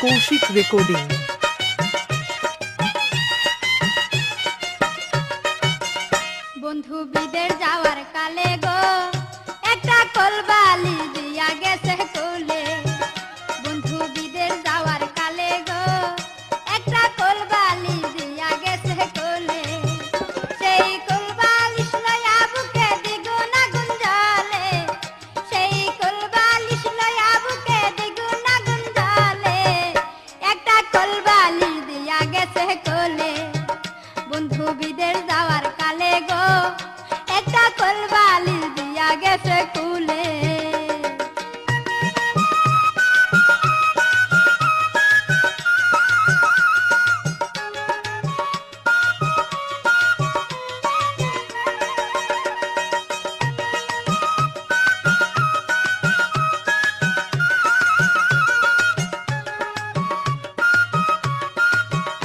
Kaushik recording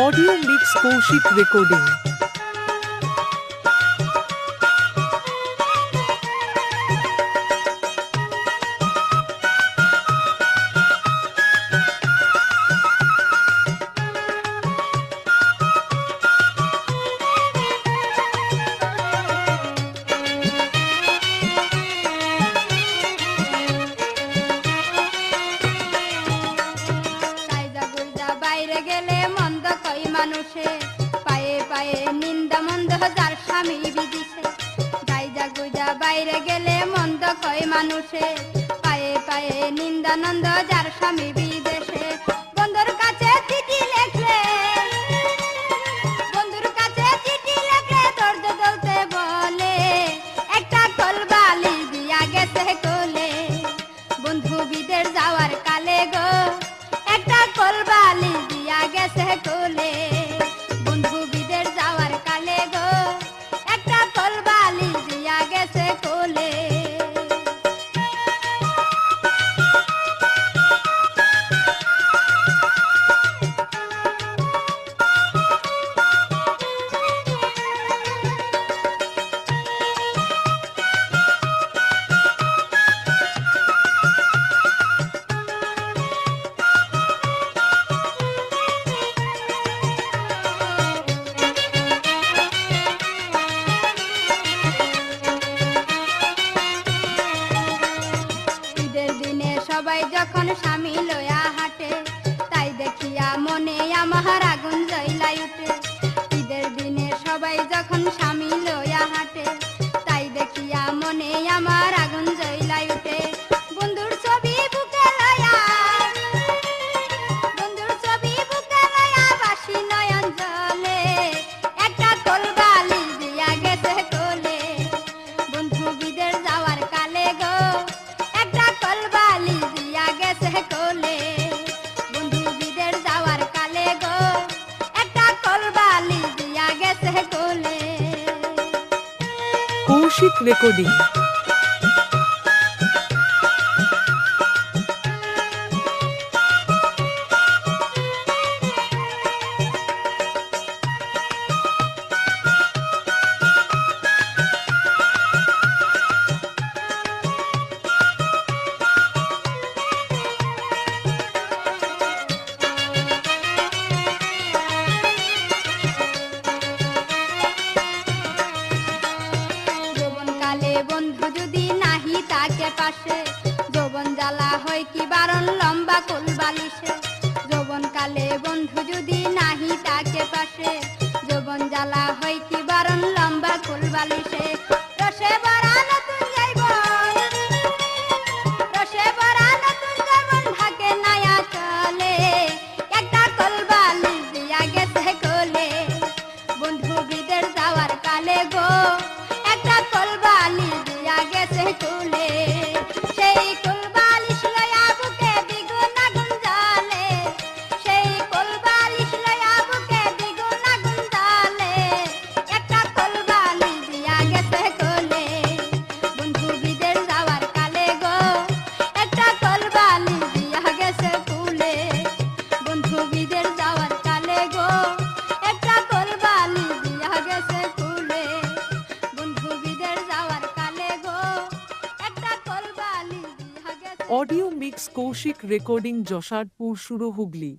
audio mix Kaushik recording যার স্বামী বিদিশে। গাইজা গুজা বাইরে গেলে মন্দ কয় মানুষে। পায়ে পায়ে নিন্দানন্দ যার স্বামী Koushik Recording. পাশে যৌবন জ্বালা হয় কি বারণ? লম্বা কোল বালিশে, যৌবন কালে বন্ধু যদি নাহি তাকে পাশে, যৌবন জ্বালা হয় কি বারণ? লম্বা কোল বালিশে। অডিও মিক্স কৌশিক রেকর্ডিং যশারপুর শুরু হুগলি।